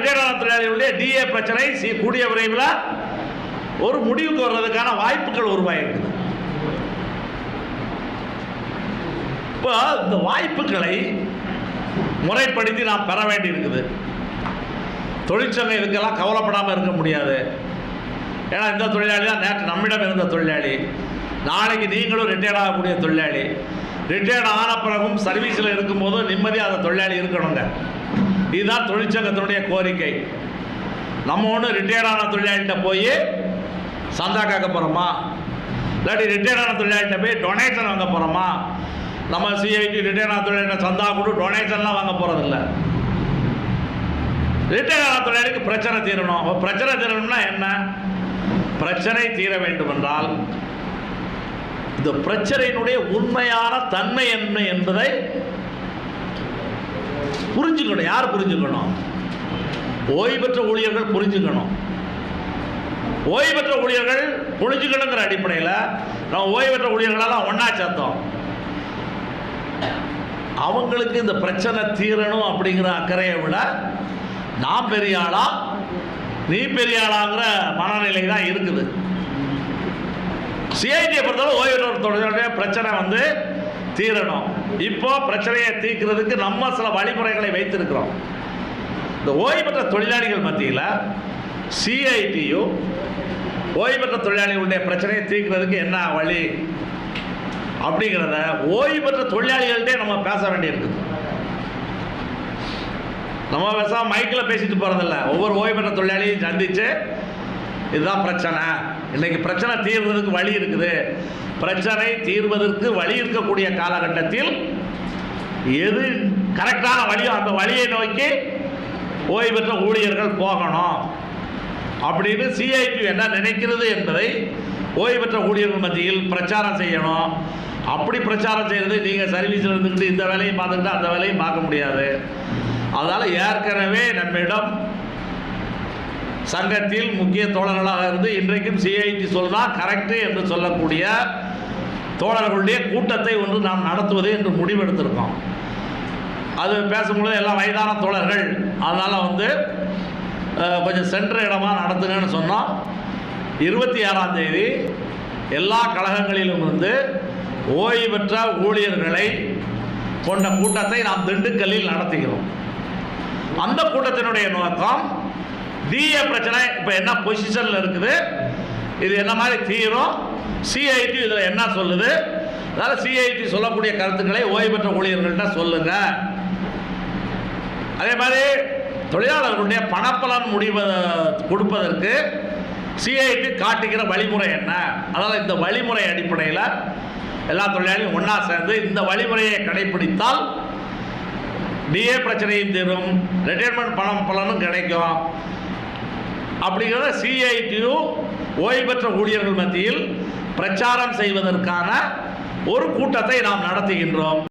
Retired தொழிலாளிகளுடைய DA பிரச்சனை சி- கூடிய விரைவில் ஒரு முடிவுக்கு வர்றதுக்கான வாய்ப்புகள் உருவாகிருக்குது இப்போ இந்த வாய்ப்புகளை முறைப்படுத்தி நாம் பெற வேண்டி இருக்குது தொழிற்சங்கம் இதுக்கெல்லாம் கவலைப்படாமல் இருக்க முடியாது. ஏன்னா இந்த தொழிலாளி தான் நேற்று நம்மிடம் இருந்த தொழிலாளி. நாளைக்கு நீங்களும் ரிட்டையர்ட் ஆகக்கூடிய தொழிலாளி. ரிட்டையர்ட் ஆன பிறகும் சர்வீஸில் இருக்கும்போது நிம்மதியாக அந்த தொழிலாளி இருக்கணுங்க. இதுதான் தொழிற்சங்கத்தினுடைய கோரிக்கை. நம்ம ஒன்று ரிட்டையர்டான தொழிலாளிகிட்ட போய் சந்தா கேட்க போகிறோமா இல்லாட்டி ரிட்டையர்டான ஆன தொழிலாளிகிட்ட போய் டொனேஷன் வாங்க போகிறோமா நம்ம சிஐடி ரிட்டையர்டான ஆன தொழிலாளிகிட்ட சந்தா கொடு டொனேஷன்லாம் வாங்க போகிறதில்ல ரிட்டையர் ஆன தொழிலாளிக்கு பிரச்சனை தீரணும். பிரச்சனை தீரணும்னா என்ன? பிரச்சனை தீர வேண்டும் என்றால் இந்த பிரச்சனையினுடைய உண்மையான தன்மை என்ன என்பதை புரிஞ்சுக்கணும். யார் புரிஞ்சுக்கணும்? ஓய்வு பெற்ற ஊழியர்கள் புரிஞ்சுக்கணும். ஓய்வு பெற்ற ஊழியர்கள் புரிஞ்சுக்கணுங்கிற அடிப்படையில் நம்ம ஓய்வு பெற்ற ஊழியர்களெல்லாம் ஒன்றா சேர்த்தோம். அவங்களுக்கு இந்த பிரச்சனை தீரணும் அப்படிங்கிற அக்கறையை விட நான் பெரிய ஆளா நீ பெரிய ஆளாங்கிற மனநிலை தான் இருக்குது. சிஐடியை பொறுத்தவரை ஓய்வு பிரச்சனை வந்து தீரணும். இப்போ பிரச்சனையை தீர்க்கிறதுக்கு நம்ம சில வழிமுறைகளை வைத்திருக்கிறோம். இந்த ஓய்வு பெற்ற தொழிலாளிகள் மத்தியில் சிஐடியும் ஓய்வு பெற்ற தொழிலாளிகளுடைய பிரச்சனையை தீர்க்கிறதுக்கு என்ன வழி அப்படிங்கிறத ஓய்வு பெற்ற தொழிலாளிகள்கிட்டே நம்ம பேச வேண்டியிருக்குது நம்ம பேசாம மைக்கில் பேசிட்டு போகிறதில்ல ஒவ்வொரு ஓய்வு பெற்ற தொழிலாளியும் சந்தித்து இதுதான் பிரச்சனை. இன்னைக்கு பிரச்சனை தீர்வதற்கு வழி இருக்குது. பிரச்சனை தீர்வதற்கு வழி இருக்கக்கூடிய காலகட்டத்தில் எது கரெக்டான வழியோ அந்த வழியை நோக்கி ஓய்வு பெற்ற ஊழியர்கள் போகணும். அப்படின்னு சிஐபி என்ன நினைக்கிறது என்பதை ஓய்வு பெற்ற ஊழியர்கள் மத்தியில் பிரச்சாரம் செய்யணும். அப்படி பிரச்சாரம் செய்கிறது நீங்கள் சர்வீஸில் இருந்துக்கிட்டு இந்த வேலையும் பார்த்துக்கிட்டு அந்த வேலையும் பார்க்க முடியாது. அதனால் ஏற்கனவே நம்மிடம் சங்கத்தில் முக்கிய தோழர்களாக இருந்து இன்றைக்கும் சிஐடி சொல்தான் கரெக்டு என்று சொல்லக்கூடிய தோழர்களுடைய கூட்டத்தை ஒன்று நாம் நடத்துவது என்று முடிவெடுத்திருக்கோம். அது பேசும்பொழுது எல்லாம் வயதான தோழர்கள் அதனால் வந்து கொஞ்சம் சென்ற இடமாக நடத்துங்கன்னு சொன்னோம். இருபத்தி ஆறாம் தேதி எல்லா கழகங்களிலும் இருந்து ஓய்வு பெற்ற ஊழியர்களை கொண்ட கூட்டத்தை நாம் திண்டுக்கல்லில் நடத்துகிறோம். அந்த கூட்டத்தினுடைய நோக்கம் டிஏ பிரச்சனை இப்போ என்ன பொசிஷனில் இருக்குது? இது என்ன மாதிரி தீரும் சிஐடி இதில் என்ன சொல்லுது? அதனால் சிஐடி சொல்லக்கூடிய கருத்துக்களை ஓய்வு பெற்ற ஊழியர்கள்ட்ட சொல்லுங்க. அதே மாதிரி தொழிலாளர்களுடைய பணப்பலன் முடிவ கொடுப்பதற்கு சிஐடி காட்டுகிற வழிமுறை என்ன? அதனால் இந்த வழிமுறை அடிப்படையில் எல்லா தொழிலாளியும் ஒன்றா சேர்ந்து இந்த வழிமுறையை கடைபிடித்தால் டிஏ பிரச்சனையும் தீரும் ரிட்டையர்மெண்ட் பணம் பலனும் கிடைக்கும். அப்படிங்கிறத சிஐடியும் ஓய்வு பெற்ற ஊழியர்கள் மத்தியில் பிரச்சாரம் செய்வதற்கான ஒரு கூட்டத்தை நாம் நடத்துகின்றோம்.